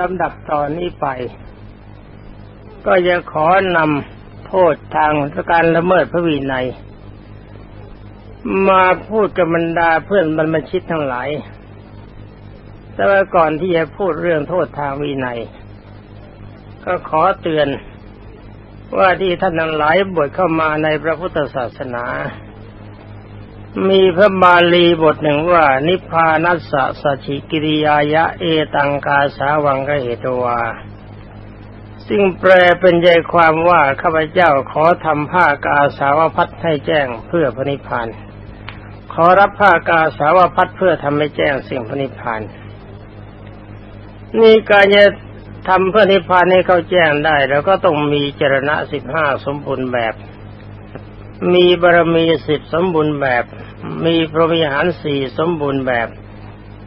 ลำดับตอนนี้ไป ก็จะขอนำโทษทางการละเมิดพระวินัย มาพูดกับบรรดาเพื่อนบรรพชิตทั้งหลาย แต่ว่าก่อนที่จะพูดเรื่องโทษทางวินัย ก็ขอเตือนว่าที่ท่านทั้งหลายบวชเข้ามาในพระพุทธศาสนา มีพระบาลีบทหนึ่งว่า นิพพานัสสะสชิกิริยายะเอตังกาสาวังกเหตวา ซึ่งแปลเป็นใจความว่าข้าพเจ้าขอทำผ้ากาสาวพัดให้แจ้งเพื่อพระนิพพานขอรับผ้ากาสาวพัดเพื่อทำให้แจ้งสิ่งพระนิพพานนี่การจะทำเพื่อนิพพานให้เขาแจ้งได้ แล้วก็ต้องมีจรณะสิบห้าสมบูรณ์แบบ มีบารมีสิบสมบูรณ์แบบ มีพรหมิหารสี่สมบูรณ์แบบ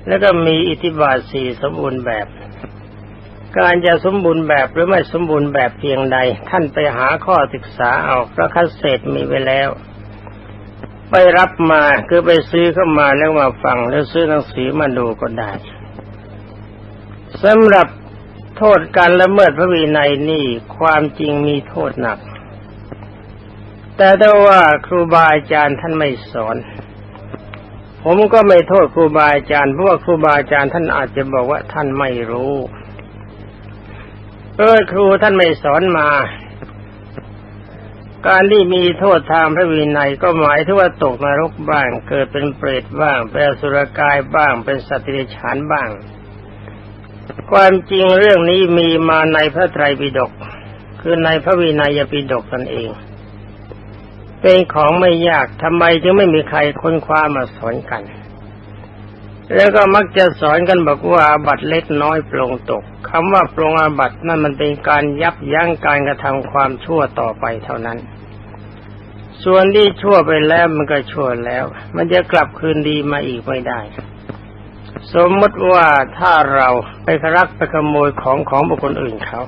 แล้วก็มีอิทธิบาทสี่สมบูรณ์แบบ การจะสมบูรณ์แบบหรือไม่สมบูรณ์แบบเพียงใด ท่านไปหาข้อศึกษาเอาพระคัสเศษมีไว้แล้ว ไปรับมาคือไปซื้อเข้ามาแล้วมาฟังแล้วซื้อหนังสือมาดูก็ได้สำหรับโทษการละเมิดพระวินัยนี่ความจริงมีโทษหนัก แต่ถ้าว่าครูบาอาจารย์ท่านไม่สอน ผมก็ไม่โทษครูบาอาจารย์เพราะว่าครูบาอาจารย์ท่านอาจจะบอกว่าท่านไม่รู้เออครูท่านไม่สอนมาการที่มีโทษทางพระวินัยก็หมายถึงว่าตกนรกบ้าง เกิดเป็นเปรตบ้าง เป็นสุรกายบ้าง เป็นสัตว์เดรัจฉานบ้าง ความจริงเรื่องนี้มีมาในพระไตรปิฎกคือในพระวินัยปิฎกนั่นเอง เป็นของไม่ยากทำไมจึงไม่มีใครค้นคว้ามาสอนกัน แล้วก็มักจะสอนกันบอกว่าอาบัตเล็กน้อยปรงตกคำว่าปรงอาบัตนั่นมันเป็นการยับยั้งการกระทำความชั่วต่อไปเท่านั้น ส่วนที่ชั่วไปแล้วมันก็ชั่วแล้ว มันจะกลับคืนดีมาอีกไม่ได้ สมมติว่าถ้าเราไปรักไปขโมยของของบุคคลอื่นเขา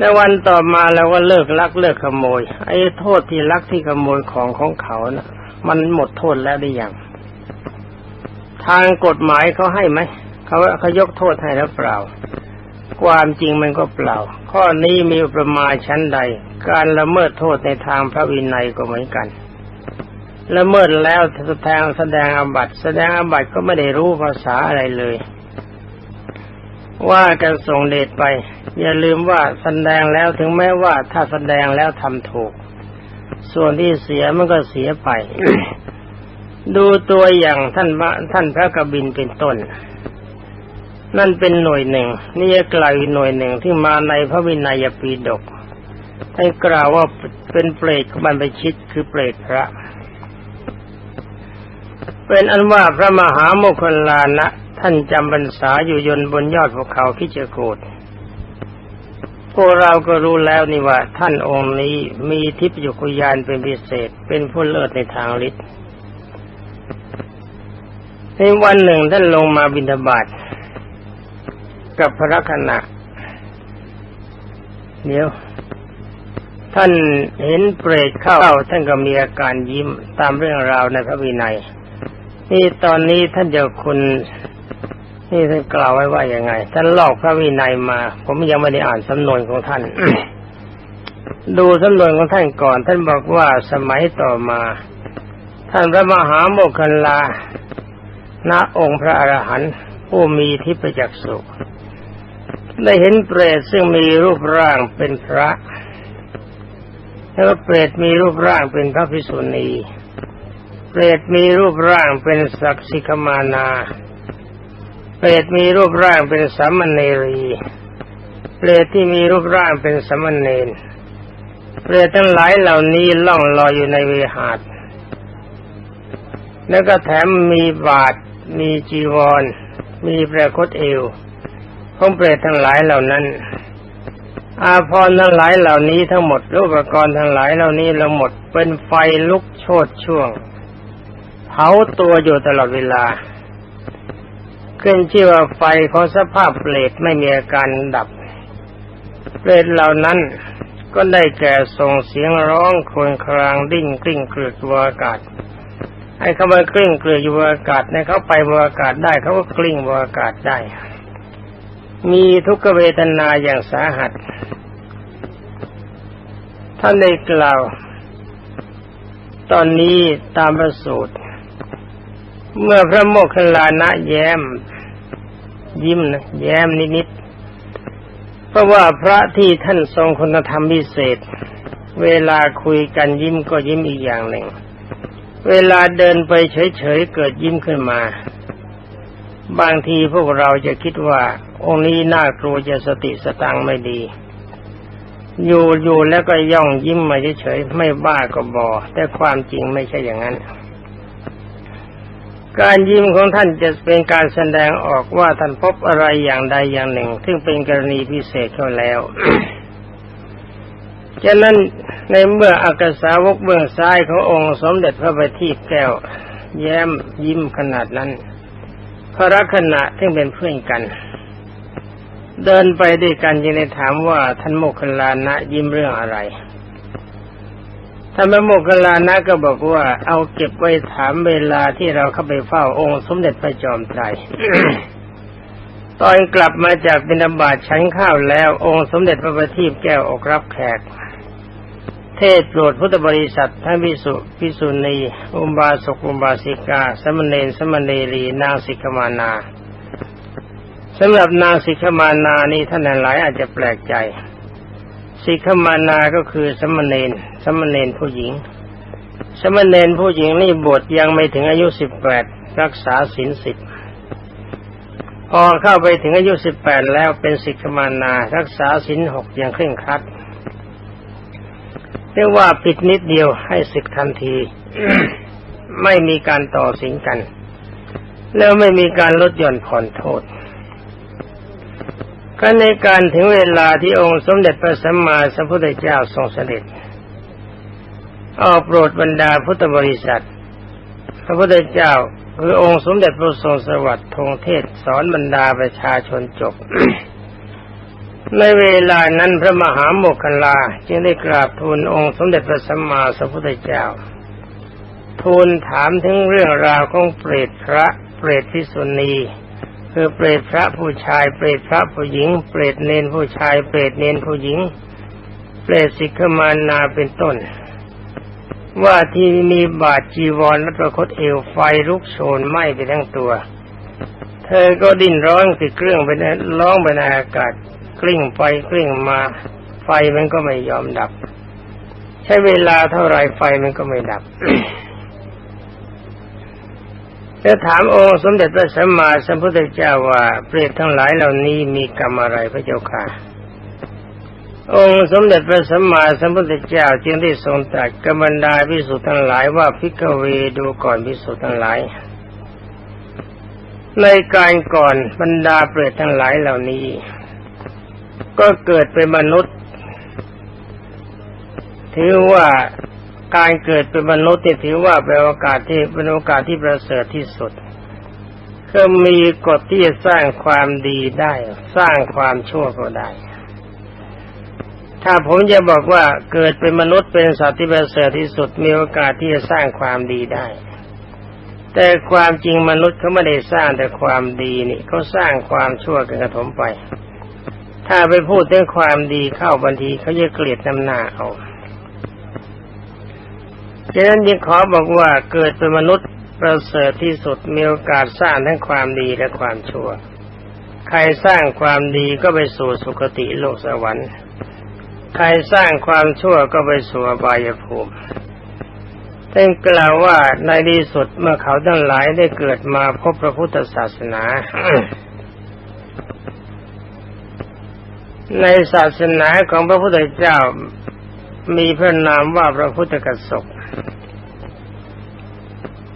ในวันต่อมาเราก็เลิกลักเลิกขโมย ไอ้โทษที่ลักที่ขโมยของของเขานะ่ะ มันหมดโทษแล้วได้ยังทางกฎหมายเขาให้ไหมเขาเขายกโทษให้แล้วเปล่า ความจริงมันก็เปล่า ข้อนี้มีประมาณชั้นใด การละเมิดโทษในทางพระวินัยก็เหมือนกันละเมิดแล้วแสดงแสดงอาบัตแสดงอาบัตก็ไม่ได้รู้ภาษาอะไรเลย ว่ากันส่งเดชไป อย่าลืมว่าแสดงแล้วถึงแม้ว่าถ้าแสดงแล้วทำถูก ส่วนที่เสียมันก็เสียไป ดูตัวอย่างท่านท่านพระกบินเป็นต้น นั่นเป็นหน่วยหนึ่ง นี่กล่าวหน่วยหนึ่งที่มาในพระวินัยปีดกท่านกล่าวว่าเป็นเปรตของบรรพชิตคือเปรตพระ เป็นอันว่าพระมหาโมคคลานะ ท่านจำบรรษาอยู่ยนบนยอดภูเขาพิจโกดพวกเราก็รู้แล้วนี่ว่า ท่านองค์นี้มีทิพยคุยานเป็นพิเศษ เป็นผู้เลิศในทางฤทธิ์ในวันหนึ่งท่านลงมาบิณฑบาตกับพระคณะเดี๋ยว ท่านเห็นเปรตเข้าท่านก็มีอาการยิ้มตามเรื่องราวในพระวินัย นี่ตอนนี้ท่านเจ้าคุณ นี่ท่านกล่าวไว้ว่าอย่างไงท่านลอกพระวินัยมา ผมยังไม่ได้อ่านสำนวนของท่าน ดูสำนวนของท่านก่อน ท่านบอกว่าสมัยต่อมา ท่านพระมหาโมคคัลลาณองค์พระอรหันต์ผู้มีทิพยจักษุได้เห็นเปรตซึ่งมีรูปร่างเป็นพระแล้วเปรตมีรูปร่างเป็นพระภิกษุณี เปรตมีรูปร่างเป็นศักสิกมานา รตมีรูปร่างเป็นสัมมเนรีเปรตที่มีรูปร่างเป็นสัมมเนนเปรตทั้งหลายเหล่านี้ล่องลอยอยู่ในเวหาดแล้วก็แถมมีบาท มีจีวร มีประคตเอวของเปรตทั้งหลายเหล่านั้น อาพรทั้งหลายเหล่านี้ทั้งหมดรูปกรณ์ทั้งหลายเหล่านี้เราหมดเป็นไฟลุกโชดช่วง เผาตัวอยู่ตลอดเวลา ขึ้นชื่อว่าไฟของสภาพเปรตไม่มีอาการดับ เปรตเหล่านั้นก็ได้แก่ส่งเสียงร้องครวญครางดิ้นกลิ้งเกลือกบนอากาศให้เขามากลิ้งเกลือกอยู่บนอากาศในเขาไปบนอากาศได้เขาก็กลิ้งบนอากาศได้ มีทุกขเวทนาอย่างสาหัส ท่านได้กล่าว ตอนนี้ตามประสูตร เมื่อพระโมคคัลลานะแย้ม ยิ้มนะแย้มนิดๆเพราะว่าพระที่ท่านทรงคุณธรรมพิเศษ เวลาคุยกันยิ้มก็ยิ้มอีกอย่างหนึ่ง เวลาเดินไปเฉยๆเกิดยิ้มขึ้นมา บางทีพวกเราจะคิดว่า องค์นี้น่ากลัวจะสติสตังไม่ดี อยู่อยู่แล้วก็ย่องยิ้มมาเฉยๆไม่บ้าก็บอแต่ความจริงไม่ใช่อย่างนั้น การยิ้มของท่านจะเป็นการแสดงออกว่าท่านพบอะไรอย่างใดอย่างหนึ่ง ซึ่งเป็นกรณีพิเศษเข้าแล้วฉะนั้นในเมื่ออากาสาวกเบื้องซ้ายขององค์สมเด็จพระบัณฑิตแก้ว แย้มยิ้มขนาดนั้น พระลักษณะที่เป็นเพื่อนกัน เดินไปด้วยกันจึงได้ถามว่าท่านโมคคลานะยิ้มเรื่องอะไร ท่านพระโมคคัลานะก็บอกว่า เอาเก็บไว้ถามเวลาที่เราเข้าไปเฝ้าองค์สมเด็จพระจอมไตรตอนกลับมาจากบิณฑบาตฉันข้าวแล้ว องค์สมเด็จพระบัณฑิตแก้วออกรับแขก เทศโปรดพุทธบริษัททั้งพิสุพิสุณีอุบาสกอุบาสิกา สมณเณรสมณเณรีนางสิกขมานาสำหรับนางสิกขมานานี่ท่านหลายอาจจะแปลกใจ สิกขมานาก็คือสมณเณรสมณเณรผู้หญิง สมณเณรผู้หญิงนี่บวชยังไม่ถึงอายุสิบแปดรักษาศีลสิบพอเข้าไปถึงอายุสิบแปดแล้วเป็นสิกขมานา รักษาศีลหกอย่างเคร่งครัดเรียกว่าปิดนิดเดียวให้ศึกทันที ไม่มีการต่อสิงกัน แล้วไม่มีการลดหย่อนผ่อนโทษ ก็ในการถึงเวลาที่องค์สมเด็จพระสัมมาสัมพุทธเจ้าทรงเสด็จออกโปรดบรรดาพุทธบริษัท พระพุทธเจ้าคือองค์สมเด็จพระทรงสวัสดิ์ทงเทศสอนบรรดาประชาชนจบ ในเวลานั้นพระมหาโมคคัลลาจึงได้กราบทูลองค์สมเด็จพระสัมมาสัมพุทธเจ้า ทูลถามถึงเรื่องราวของเปรตพระเปรตพิสุณี คือเปรตพระผู้ชาย เปรตพระผู้หญิง เปรตเนนผู้ชาย เปรตเนนผู้หญิง เปรตสิกขมานาเป็นต้น ว่าที่มีบาดจีวรและประคตเอวไฟลุกโชนไหม้ไปทั้งตัว เธอก็ดิ้นร้องติดเครื่องไปในร้องไปในอากาศกลิ้งไปกลิ้งมาไฟมันก็ไม่ยอมดับ ใช้เวลาเท่าไรไฟมันก็ไม่ดับ จะถามองค์สมเด็จพระสัมมาสัมพุทธเจ้าว่าเปรตทั้งหลายเหล่านี้มีกรรมอะไรพระเจ้าค่ะ องค์สมเด็จพระสัมมาสัมพุทธเจ้าจึงได้ทรงตรัสกับบรรดาพิสุทธ์ทั้งหลายว่าพิกเวดูก่อนพิสุทธ์ทั้งหลาย ในการก่อนบรรดาเปรตทั้งหลายเหล่านี้ ก็เกิดเป็นมนุษย์ ถือว่า การเกิดเป็นมนุษย์นี่ถือว่าเป็นโอกาสที่เป็นโอกาสที่ประเสริฐที่สุดก็มีกฎที่จะสร้างความดีได้ สร้างความชั่วก็ได้ ถ้าผมจะบอกว่าเกิดเป็นมนุษย์เป็นสัตว์ที่ประเสริฐที่สุด มีโอกาสที่จะสร้างความดีได้ แต่ความจริงมนุษย์เขาไม่ได้สร้างแต่ความดีนี่เขาสร้างความชั่วกันกระถมไป ถ้าไปพูดถึงความดีเข้าบางทีเขาจะเกลียดน้ำหน้าเอา ฉะนั้นยิ่งขอบอกว่าเกิดเป็นมนุษย์ประเสริฐที่สุดมีโอกาสสร้างทั้งความดีและความชั่ว ใครสร้างความดีก็ไปสู่สุคติโลกสวรรค์ ใครสร้างความชั่วก็ไปสู่อบายภูมิท่านกล่าวว่าในที่สุดเมื่อเขาทั้งหลายได้เกิดมาพบพระพุทธศาสนา ในศาสนาของพระพุทธเจ้ามีพระนามว่าพระพุทธกสก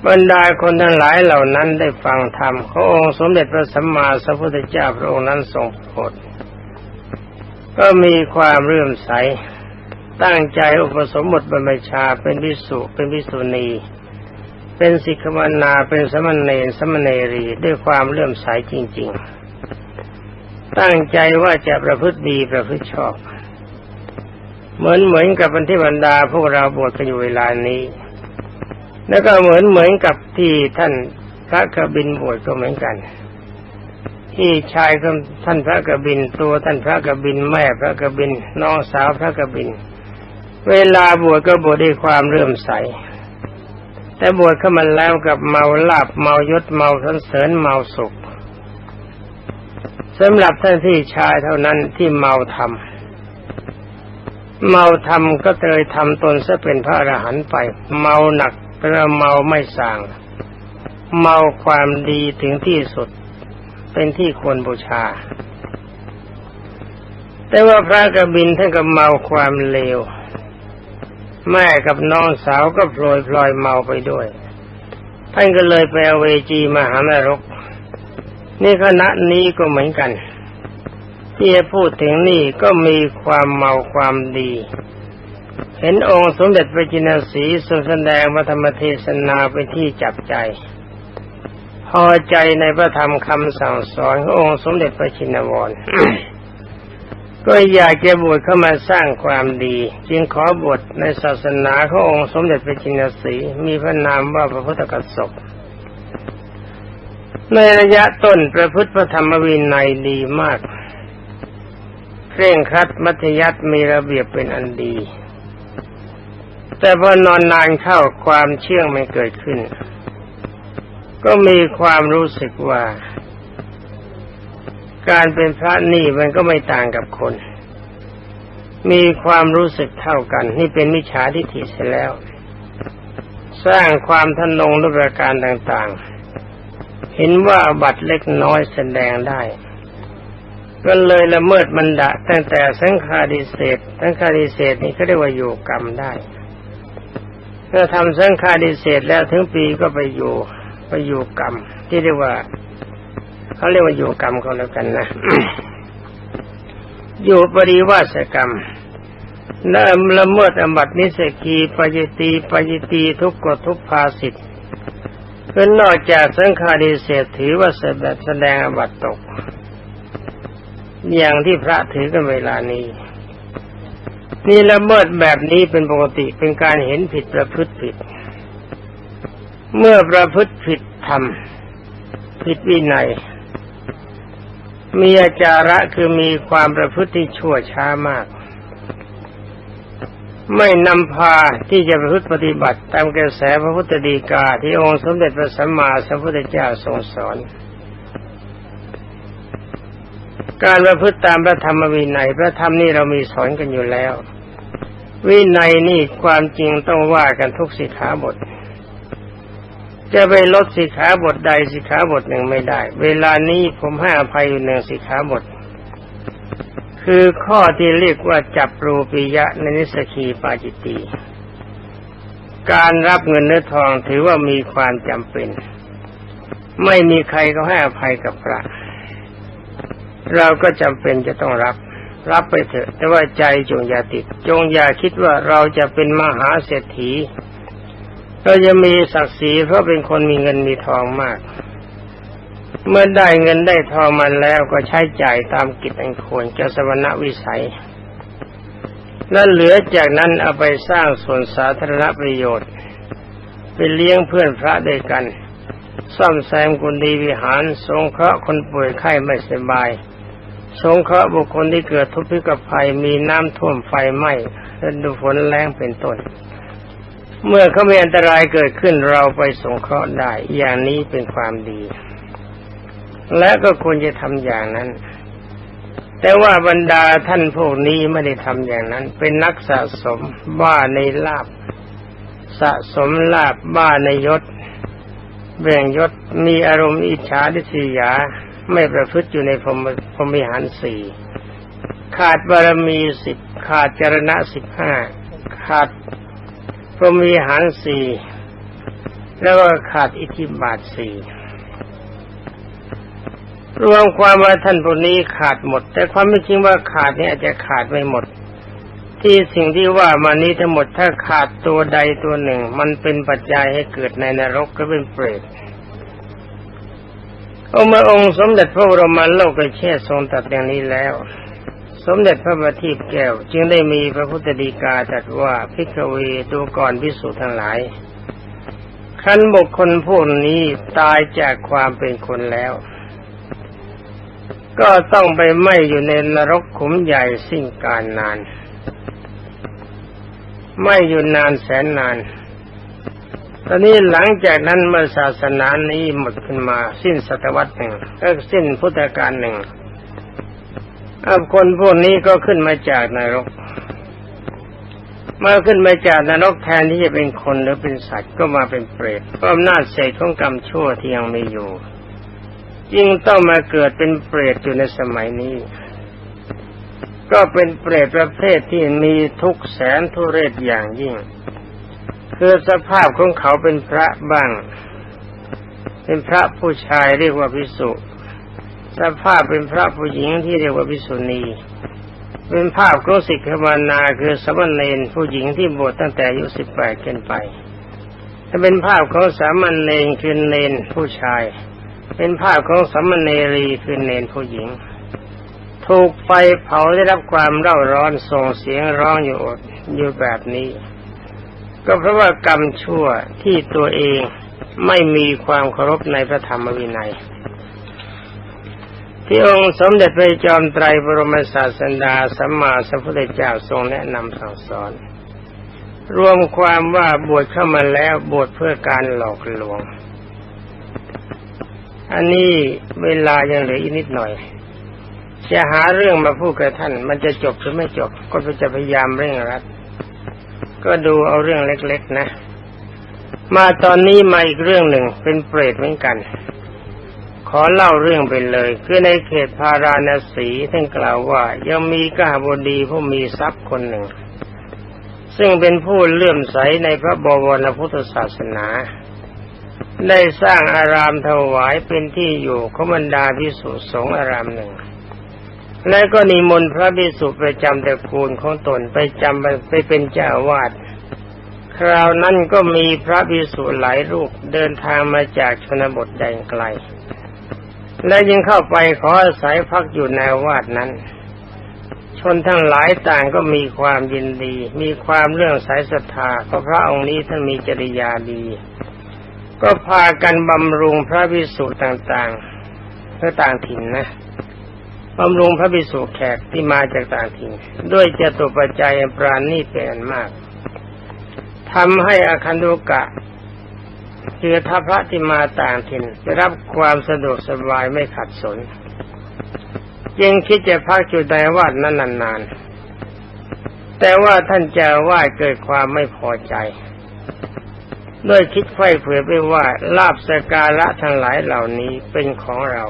บรรดาคนทั้งหลายเหล่านั้นได้ฟังธรรมขององค์สมเด็จพระสัมมาสัมพุทธเจ้าพระองค์นั้นทรงโปรดก็มีความเรื่มใส ตั้งใจอุปสมบทบรรพชาเป็นวิสุเป็นวิสุณี เป็นสิกขมานาเป็นสมณเณรสมณเณรีด้วยความเลื่อมใสจริง ๆ ตั้งใจว่าจะประพฤติดีประพฤติชอบ เหมือนเหมือนกับบันทิบรรดาพวกเราบวชกันอยู่เวลานี้ แล้วก็เหมือนเหมือนกับที่ท่านพระกบินบวชก็เหมือนกันพี่ชายท่านพระกบินตัวท่านพระกบินแม่พระกบินน้องสาวพระกบิน เวลาบวชก็บวชด้วยความเรื่มใส แต่บวชเข้ามาแล้วกับเมาลาบเมายศเมาสันเสริญเมาสุขสำหรับท่านพี่ชายเท่านั้นที่เมาทำเมาทำก็เลยทำตนซะเป็นพระอรหันต์ไป เมาหนัก เป็นเมาไม่สาง เมาความดีถึงที่สุด เป็นที่ควรบูชา แต่ว่าพระกบินท่านก็เมาความเลว แม่กับน้องสาวก็พลอยพลอยเมาไปด้วย ท่านก็เลยไปเอเวจีมหานรก นี่คณะนี้ก็เหมือนกันที่พูดถึงนี่ก็มีความเมาความดี เห็นองค์สมเด็จพระจินสีทรงแสดงพระธรรมเทศนาเป็นที่จับใจ พอใจในพระธรรมคำสั่งสอนขององค์สมเด็จพระชินวรก็อยากจะบวชเข้ามาสร้างความดี จึงขอบวชในศาสนาขององค์สมเด็จพระจินสีมีพระนามว่าพระพุทธกัสสปในระยะต้นประพฤติพระธรรมวินัยดีมาก เคร่งครัดมัธยัติมีระเบียบเป็นอันดี แต่พอนอนนานเข้าความเชื่องไม่เกิดขึ้น ก็มีความรู้สึกว่า การเป็นพระนี่มันก็ไม่ต่างกับคน มีความรู้สึกเท่ากัน นี่เป็นมิจฉาทิฏฐิเสียแล้ว สร้างความทนงด้วยประการต่างๆ เห็นว่าบัตรเล็กน้อยแสดงได้ก็เลยละเมิดมันดะตั้งแต่สังฆาดิเศษสังฆาดิเศษนี่เขาเรียกว่าอยู่กรรมได้ เมื่อทำสังฆาดิเศษแล้วถึงปีก็ไปอยู่ไปอยู่กรรม ที่เรียกว่าเขาเรียกว่าอยู่กรรมเขาแล้วกันนะ อยู่ปริวาสกรรมนั่นละเมิดอบัตินิสกีปจิตีปจิตีทุกกฎทุกภาสิทธิคือนอกจากสังฆาริเศษถือว่าแสดงอบัตตก อย่างที่พระถือกันเวลานี้ นี่ละเมิดแบบนี้เป็นปกติเป็นการเห็นผิดประพฤติผิด เมื่อประพฤติผิดทำผิดวินัยมีอาจาระคือมีความประพฤติชั่วช้ามาก ไม่นำพาที่จะประพฤติปฏิบัติตามกระแสพระพุทธดีกาที่องค์สมเด็จพระสัมมาสัมพุทธเจ้าทรงสอน การประพฤติตามพระธรรมวินัยพระธรรมนี่เรามีสอนกันอยู่แล้ว วินัยนี่ความจริงต้องว่ากันทุกสิกขาบท จะไปลดสิกขาบทใดสิกขาบทหนึ่งไม่ได้ เวลานี้ผมให้อภัยอยู่หนึ่งสิกขาบท คือข้อที่เรียกว่าจับรูปิยะในนิสกีปาจิตีการรับเงินเนื้อทองถือว่ามีความจำเป็น ไม่มีใครก็ให้อภัยกับพระ เราก็จำเป็นจะต้องรับ รับไปเถอะ แต่ว่าใจจงอย่าติด จงอย่าคิดว่าเราจะเป็นมหาเศรษฐีเราจะมีศักดิ์ศรีเพราะเป็นคนมีเงินมีทองมาก เมื่อได้เงินได้ทองมันแล้วก็ใช้จ่ายตามกิจอันควรแก่สวรรวิสัยและเหลือจากนั้นเอาไปสร้างส่วนสาธารณประโยชน์ ไปเลี้ยงเพื่อนพระด้วยกัน ซ่อมแซมกุลดีวิหาร สงเคราะห์คนป่วยไข้ไม่สบาย สงเคราะห์บุคคลที่เกิดทุพพิกภัยมีน้ำท่วมไฟไหม้และดูฝนแรงเป็นต้น เมื่อเขามีอันตรายเกิดขึ้นเราไปสงเคราะห์ได้ อย่างนี้เป็นความดี และก็ควรจะทำอย่างนั้น แต่ว่าบรรดาท่านพวกนี้ไม่ได้ทำอย่างนั้น เป็นนักสะสมบ้าในลาบ สะสมลาบบ้าในยศ แบ่งยศมีอารมณ์อิจฉาดิษยา ไม่ประพฤติอยู่ในพรมพรมิหารสี่ขาดบารมีสิบขาดจรณะสิบห้าขาดพรหมิหารสี่แล้วก็ขาดอิทธิบาทสี่รวมความว่าท่านพวกนี้ขาดหมด แต่ความไม่จริงว่าขาดนี่อาจจะขาดไม่หมด ที่สิ่งที่ว่ามานี้ทั้งหมดถ้าขาดตัวใดตัวหนึ่ง มันเป็นปัจจัยให้เกิดในนรกก็เป็นเปรต องค์องค์สมเด็จพระบรมโลกเชษทรงตรัสอย่างนี้แล้ว สมเด็จพระบัณฑิตแก้ว จึงได้มีพระพุทธดีกาตรัสว่าพิกเวตัวก่อนพิสูจน์ทั้งหลายขันบุคคลพวกนี้ตายจากความเป็นคนแล้ว ก็ต้องไปไหมอยู่ในนรกขุมใหญ่สิ้นการนาน ไม้อยู่นานแสนนาน ตอนนี้หลังจากนั้นเมื่อศาสนานี้หมดขึ้นมาสิ้นศตวรรษหนึ่งก็สิ้นพุทธกาลหนึ่งอาคนพวกนี้ก็ขึ้นมาจากนรกเมื่อขึ้นมาจากนรกแทนที่จะเป็นคนหรือเป็นสัตว์ก็มาเป็นเปรตเพราะอำนาจเศษของกรรมชั่วที่ยังมีอยู่ยิ่งต้องมาเกิดเป็นเปรตอยู่ในสมัยนี้ ก็เป็นเปรตประเภทที่มีทุกแสนทุเรศอย่างยิ่ง คือสภาพของเขาเป็นพระบ้าง เป็นพระผู้ชายเรียกว่าพิสุสภาพเป็นพระผู้หญิงที่เรียกว่าพิสุณี เป็นภาพของสิกขมานาคือสมณเณรผู้หญิงที่บวชตั้งแต่อายุสิบแปดขึ้นไปถ้าเป็นภาพของสามณเณรคือเณรผู้ชาย เป็นภาพของสัมมเนรีคือเนนผู้หญิง ถูกไฟเผาได้รับความเร่าร้อนส่งเสียงร้องอยู่อดอยู่แบบนี้ ก็เพราะว่ากรรมชั่วที่ตัวเองไม่มีความเคารพในพระธรรมวินัย ที่องค์สมเด็จพระจอมไตรบรมศาสดาสัมมาสัมพุทธเจ้าทรงแนะนำสั่งสอน รวมความว่าบวชเข้ามาแล้วบวชเพื่อการหลอกลวง อันนี้เวลายังเหลืออีกนิดหน่อยจะหาเรื่องมาพูดกับท่าน มันจะจบหรือไม่จบก็จะพยายามเร่งรัด ก็ดูเอาเรื่องเล็ก ๆ นะ มาตอนนี้มาอีกเรื่องหนึ่งเป็นเปรตเหมือนกัน ขอเล่าเรื่องไปเลย คือในเขตพาราณสีท่านกล่าวว่ายังมีกหบดีผู้มีทรัพย์คนหนึ่ง ซึ่งเป็นผู้เลื่อมใสในพระบวรพุทธศาสนา ได้สร้างอารามถวายเป็นที่อยู่ของบรรดาพิสุสงฆ์อารามหนึ่ง และก็นิมนต์พระพิสุประจำตระกูลของตนไปจำไปเป็นเจ้าวาดคราวนั้นก็มีพระพิสุหลายรูปเดินทางมาจากชนบทแดนไกล และยังเข้าไปขออาศัยพักอยู่ในวาดนั้น ชนทั้งหลายต่างก็มีความยินดี มีความเรื่องสายศรัทธาเพราะพระองค์นี้ท่านมีจริยาดี ก็พากันบำรุงพระภิกษุต่างๆเพื่อต่างถิ่นนะ บำรุงพระภิกษุแขกที่มาจากต่างถิ่นด้วยเจตุปัจจัยปราณีเป็นมากทำให้อาคันตุกะคือทัพพระที่มาต่างถิ่นได้รับความสะดวกสบายไม่ขัดสนยังคิดจะพักอยู่ในวัดนั้นนานๆ แต่ว่าท่านเจ้าว่าเกิดความไม่พอใจด้วยคิดไฟเผื่อไปว่าลาบสการะทั้งหลายเหล่านี้เป็นของเรา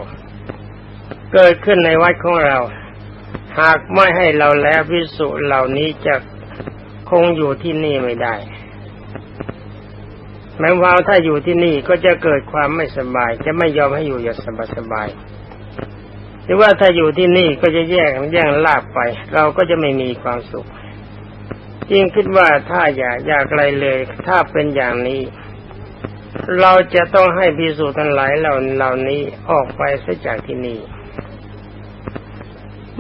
เกิดขึ้นในวัดของเรา หากไม่ให้เราแล้วพิสุเหล่านี้จะคงอยู่ที่นี่ไม่ได้หมายควาถ้าอยู่ที่นี่ก็จะเกิดความไม่สบาย จะไม่ยอมให้อยู่อย่างสบายสบายหรือว่าถ้าอยู่ที่นี่ก็จะแยกแย่งลาบไป เราก็จะไม่มีความสุขยิ่งคิดว่าถ้าอย่าอยากไรเลย ถ้าเป็นอย่างนี้ เราจะต้องให้พิสูจน์ทั้งหลายเหล่าเหล่านี้ออกไปซะจากที่นี่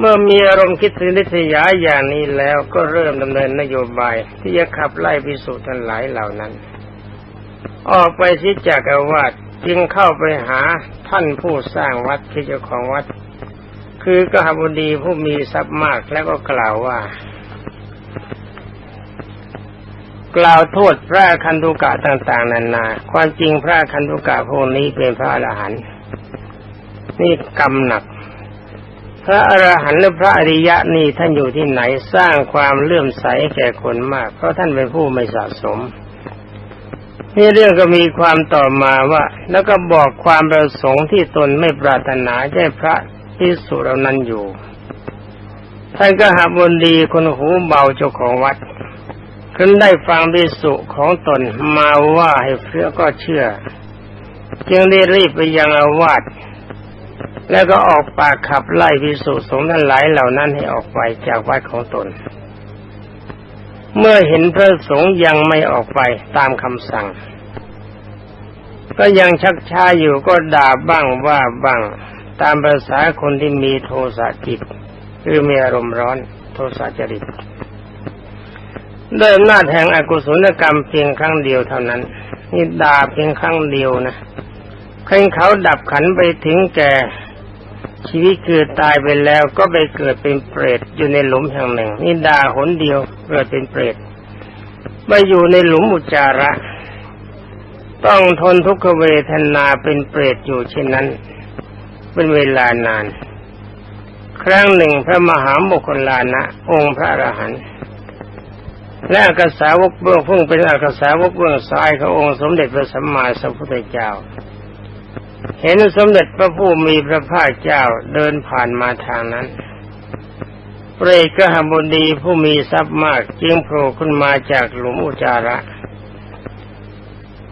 เมื่อมีอารมณ์คิดถึงนิสยาอย่างนี้แล้วก็เริ่มดำเนินนโยบาย ที่จะขับไล่พิสูจน์ทั้งหลายเหล่านั้น ออกไปที่จากอาวาสจึงเข้าไปหาท่านผู้สร้างวัดที่เจ้าของวัด คือกหบดีผู้มีทรัพย์มากแล้วก็กล่าวว่า กล่าวโทษพระคันธุกะต่างๆนานา ความจริงพระคันธุกะพวกนี้เป็นพระอรหันต์นี่กรรมหนัก พระอรหันต์หรือพระอริยะนี่ท่านอยู่ที่ไหนสร้างความเลื่อมใสแก่คนมาก เพราะท่านเป็นผู้ไม่สะสมนี่เรื่องก็มีความต่อมาว่า แล้วก็บอกความประสงค์ที่ตนไม่ปรารถนาให้พระที่สุเหล่านั้นอยู่ ท่านก็หาบนดีคนหูเบาเจ้าของวัดขึ้นได้ฟังพิสุของตนมาว่าให้เพื่อก็เชื่อ จึงได้รีบไปยังอาวาส แล้วก็ออกปากขับไล่พิสุสงฆ์ทั้งหลายเหล่านั้นให้ออกไปจากวัดของตน เมื่อเห็นพระสงฆ์ยังไม่ออกไปตามคำสั่ง ก็ยังชักช้าอยู่ก็ด่าบ้างว่าบ้างตามภาษาคนที่มีโทสะจิตคือมีอารมณ์ร้อนโทสะจริตด้วยอำนาจแห่งอกุศลกรรมเพียงครั้งเดียวเท่านั้นนี่ด่าเพียงครั้งเดียวนะเพ่งเขาดับขันไปถึงแก่ ชีวิตคือตายไปแล้วก็ไปเกิดเป็นเปรตอยู่ในหลุมแห่งหนึ่งนี่ดาหนเดียวเกิดเป็นเปรตมาอยู่ในหลุมอุจจาระ ต้องทนทุกขเวทนาเป็นเปรตอยู่เช่นนั้น เป็นเวลานาน ครั้งหนึ่งพระมหาโมคคลานะ องค์พระอรหันต์และอักษาวกเบื้องพุ่งเป็นอักษาวกเบื้องซ้ายขององค์สมเด็จพระสัมมาสัมพุทธเจ้า เห็นสมเด็จพระผู้มีพระภาคเจ้าเดินผ่านมาทางนั้นเปรตกหบุญดีผู้มีทรัพย์มากจึงโผล่ขึ้นมาจากหลุมอุจาระ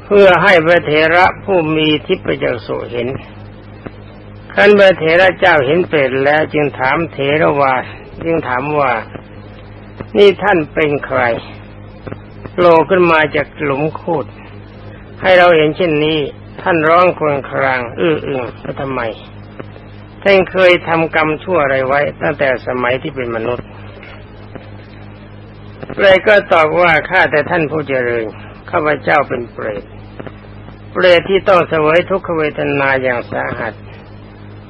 เพื่อให้พระเถระผู้มีทิพยจักษุเห็นขันพระเถระเจ้าเห็นเปรตแล้วจึงถามเถระว่าจึงถามว่า นี่ท่านเป็นใครโผล่ขึ้นมาจากหลุมคูดให้เราเห็นเช่นนี้ ท่านร้องควญคราง อื้ออึงว่าทำไมท่านเคยทำกรรมชั่วอะไรไว้ ตั้งแต่สมัยที่เป็นมนุษย์เลยก็ตอบว่าข้าแต่ท่านผู้เจริญข้าพเจ้าเป็นเปรตเปรตที่ต้องเสวยทุกขเวทนาอย่างสาหัส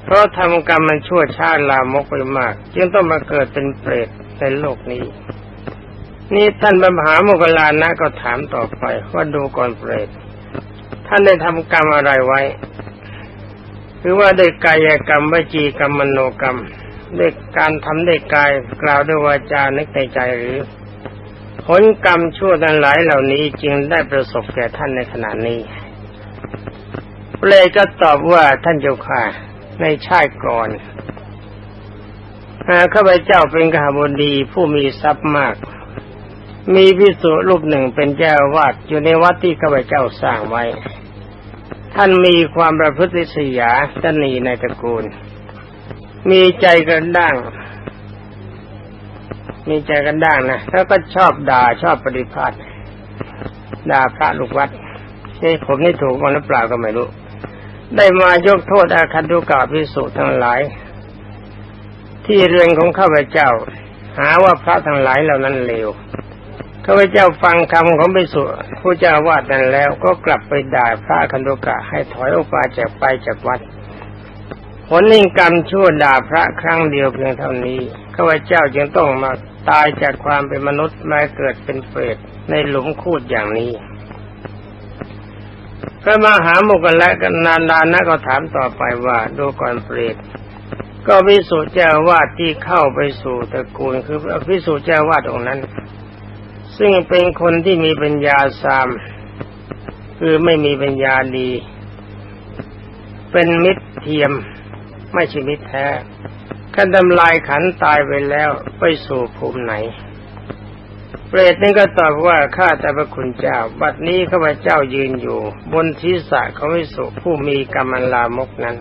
เพราะทำกรรมมันชั่วช้าลามกไปมาก จึงต้องมาเกิดเป็นเปรตในโลกนี้ นี่ท่านบรมหาโมกลานะก็ถามต่อไปว่าดูก่อนเปรต ท่านได้ทำกรรมอะไรไว้ หรือว่าได้กายกรรมวจีกรรมมโนกรรมด้วยการทำได้กายกล่าวด้วยวาจานึกในใจหรือ ผลกรรมชั่วทั้งหลายเหล่านี้จึงได้ประสบแก่ท่านในขณะนี้เปรตก็ตอบว่าท่านเจ้าค่ะในชาติก่อนข้าพเจ้าเป็นกหบดีผู้มีทรัพย์มาก มีพิสุรูปหนึ่งเป็นเจ้าวาดอยู่ในวัดที่ข้าพเจ้าสร้างไว้ ท่านมีความประพฤติสยาตนีในตระกูล มีใจกันด้าง มีใจกันด้างนะแล้วก็ชอบด่าชอบปฏิภาณด่าพระลูกวัดนี่ผมนี่ถูกมันหรือเปล่าก็ไม่รู้ ได้มายกโทษอาคันตุกาพิสุทั้งหลาย ที่เรือนของข้าพเจ้า หาว่าพระทั้งหลายเหล่านั้นเลว ข้าพเจ้าฟังคำของพิสุผู้เจ้าวาดนั้นแล้วก็กลับไปด่าพระคันตุกะให้ถอยออกไปจากไปจากวัดผลนิกรรมชั่วด่าพระครั้งเดียวเพียงเท่านี้ข้าพเจ้าจึงต้องมาตายจากความเป็นมนุษย์มาเกิดเป็นเปรตในหลุมคูดอย่างนี้พระมหาโมกขละกันนานานนะก็ถามต่อไปว่าดูก่อนเปรตก็พิสุเจ้าวาดที่เข้าไปสู่ตระกูลคือพิสุเจ้าวาดองนั้น ซึ่งเป็นคนที่มีปัญญาสาม คือไม่มีปัญญาดี เป็นมิตรเทียม ไม่ใช่มิตรแท้ขันทำลายขันตายไปแล้วไปสู่ภูมิไหน เปรตนี่ก็ตอบว่าข้าแต่พระคุณเจ้า บัดนี้ข้าพเจ้ายืนอยู่ บนศีรษะของวิสุผู้มีกรรมลามกนั้น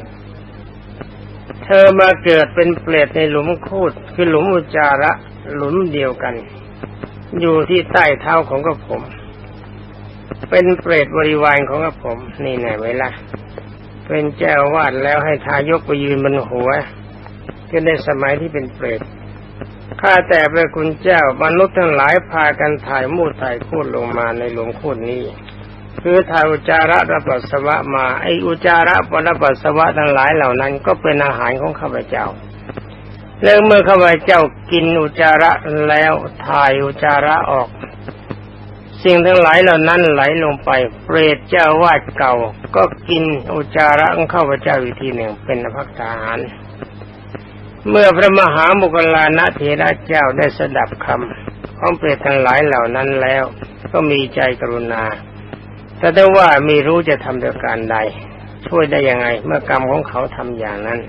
เธอมาเกิดเป็นเปรตในหลุมคูดคือหลุมอุจจาระหลุมเดียวกัน อยู่ที่ใต้เท้าของกระผม เป็นเปรตบริวารของกระผม นี่แน่ไว้ละเป็นเจ้าวาดแล้วให้ทายกไปยืนบนหัวก็ในสมัยที่เป็นเปรตข้าแต่พระคุณเจ้ามนุษย์ทั้งหลายพากันถ่ายมูดถ่ายคูดลงมาในหลวงคูดนี้ คือถ่ายอุจาระรับปัสสาวะมาไออุจจาระปรปัสสาวะทั้งหลายเหล่านั้น ก็เป็นอาหารของข้าพเจ้า แล้วเมื่อข้าพเจ้ากินอุจาระแล้วถ่ายอุจาระออก สิ่งทั้งหลายเหล่านั้นไหลลงไป เปรตเจ้าวาดเก่า ก็กินอุจาระของข้าพเจ้าอีกทีหนึ่งเป็นภักษาหาร เมื่อพระมหามุกลานะเถระเจ้าได้สดับคำของเปรตทั้งหลายเหล่านั้นแล้ว ก็มีใจกรุณา แต่ได้ว่ามีรู้จะทำโดยการใด ช่วยได้ยังไง เมื่อกรรมของเขาทำอย่างนั้น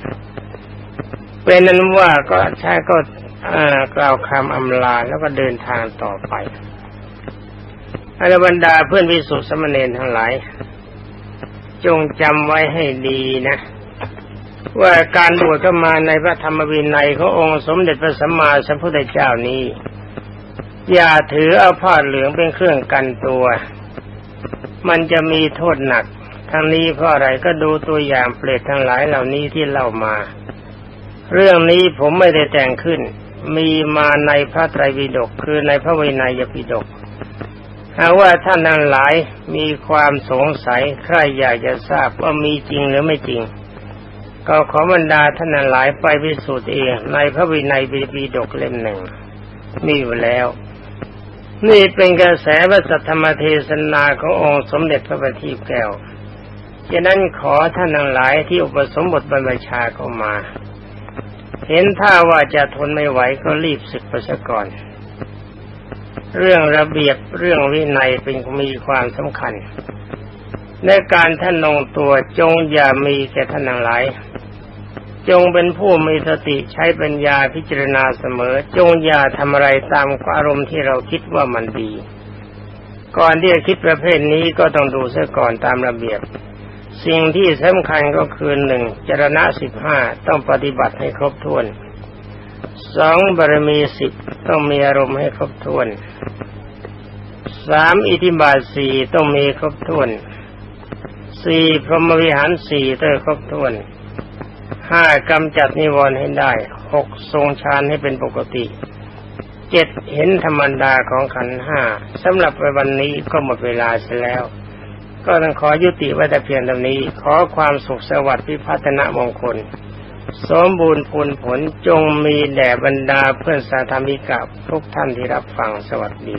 เป็นนั้นว่าก็ใช่ก็กล่าวคำอำลาแล้วก็เดินทางต่อไปอรบรรดาเพื่อนวิสุทธิสมณเณรทั้งหลาย จงจำไว้ให้ดีนะ ว่าการบวชเข้ามาในพระธรรมวินัยขององค์สมเด็จพระสัมมาสัมพุทธเจ้านี้ อย่าถือเอาผ้าเหลืองเป็นเครื่องกันตัว มันจะมีโทษหนักทั้งนี้เพราะอะไรก็ดูตัวอย่างเปรตทั้งหลายเหล่านี้ที่เล่ามา เรื่องนี้ผมไม่ได้แต่งขึ้น มีมาในพระไตรปิฎกคือในพระวินัยปิฎกหากว่าท่านทั้งหลายมีความสงสัยใครอยากจะทราบว่ามีจริงหรือไม่จริง ก็ขอบรรดาท่านนังหลายไปพิสูจน์เองในพระวินัยบีบีดกเล่มหนึ่งมีอยู่แล้ว นี่เป็นกระแสพระสัทธรรมเทศนาขององค์สมเด็จพระบัณฑิตแก้วฉะนั้นขอท่านทั้งหลายที่อุปสมบทบรรพชาเข้ามา เห็นท่าว่าจะทนไม่ไหวก็รีบศึกไปซะก่อน เรื่องระเบียบเรื่องวินัยเป็นมีความสำคัญ ในการท่านนงตัวจงอย่ามีแก่ท่านทั้งหลาย จงเป็นผู้มีสติใช้ปัญญาพิจารณาเสมอ จงอย่าทำอะไรตามอารมณ์ที่เราคิดว่ามันดี ก่อนที่จะคิดประเภทนี้ก็ต้องดูเสียก่อนตามระเบียบ สิ่งที่สำคัญก็คือหนึ่งจรณะสิบห้าต้องปฏิบัติให้ครบถ้วนสองบารมีสิบต้องมีอารมณ์ให้ครบถ้วนสามอิทธิบาทสี่ต้องมีครบถ้วนสี่พรหมวิหารสี่ต้องครบถ้วนห้ากำจัดนิวรณ์ให้ได้หกทรงฌานให้เป็นปกติเจ็ดเห็นธรรมดาของขันห้าสำหรับวันนี้ก็หมดเวลาเสียแล้ว ก็ต้องขอยุติไว้แต่เพียงเท่านี้ ขอความสุขสวัสดิ์พิพัฒนมงคล สมบูรณ์ผลผลจงมีแด่บรรดาเพื่อนสาธมิกะทุกท่านที่รับฟังสวัสดี